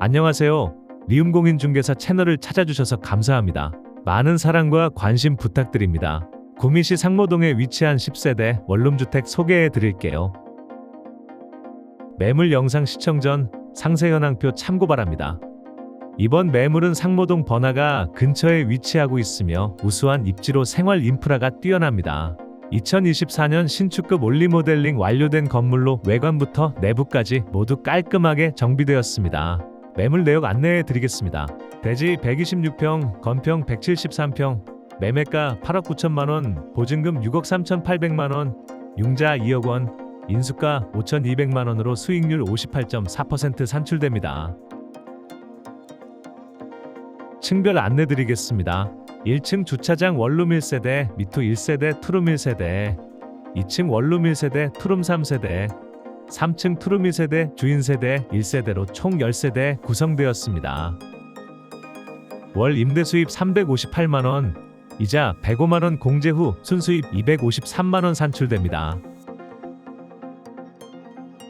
안녕하세요. 리움공인중개사 채널을 찾아주셔서 감사합니다. 많은 사랑과 관심 부탁드립니다. 구미시 상모동에 위치한 10세대 원룸주택 소개해 드릴게요. 매물 영상 시청 전 상세 현황표 참고 바랍니다. 이번 매물은 상모동 번화가 근처에 위치하고 있으며 우수한 입지로 생활 인프라가 뛰어납니다. 2024년 신축급 올리 모델링 완료된 건물로 외관부터 내부까지 모두 깔끔하게 정비되었습니다. 매물 내역 안내해 드리겠습니다. 대지 126평, 건평 173평, 매매가 8억 9천만 원, 보증금 6억 3,800만 원, 융자 2억 원, 인수가 5,200만 원으로 수익률 58.4% 산출됩니다. 층별 안내 드리겠습니다. 1층 주차장 원룸 1세대, 미투 1세대, 투룸 1세대, 2층 원룸 1세대, 투룸 3세대, 3층 투룸 1세대, 주인 세대 1세대로 총 10세대 구성되었습니다. 월 임대 수입 358만 원, 이자 105만 원 공제 후 순수입 253만 원 산출됩니다.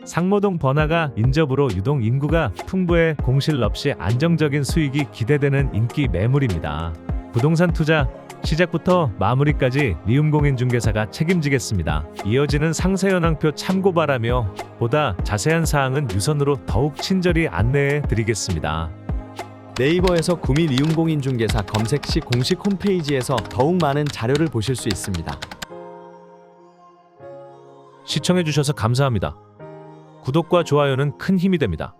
상모동 번화가 인접으로 유동 인구가 풍부해 공실 없이 안정적인 수익이 기대되는 인기 매물입니다. 부동산 투자 시작부터 마무리까지 리움공인중개사가 책임지겠습니다. 이어지는 상세 현황표 참고 바라며 보다 자세한 사항은 유선으로 더욱 친절히 안내해 드리겠습니다. 네이버에서 구미 리움공인중개사 검색 시 공식 홈페이지에서 더욱 많은 자료를 보실 수 있습니다. 시청해 주셔서 감사합니다. 구독과 좋아요는 큰 힘이 됩니다.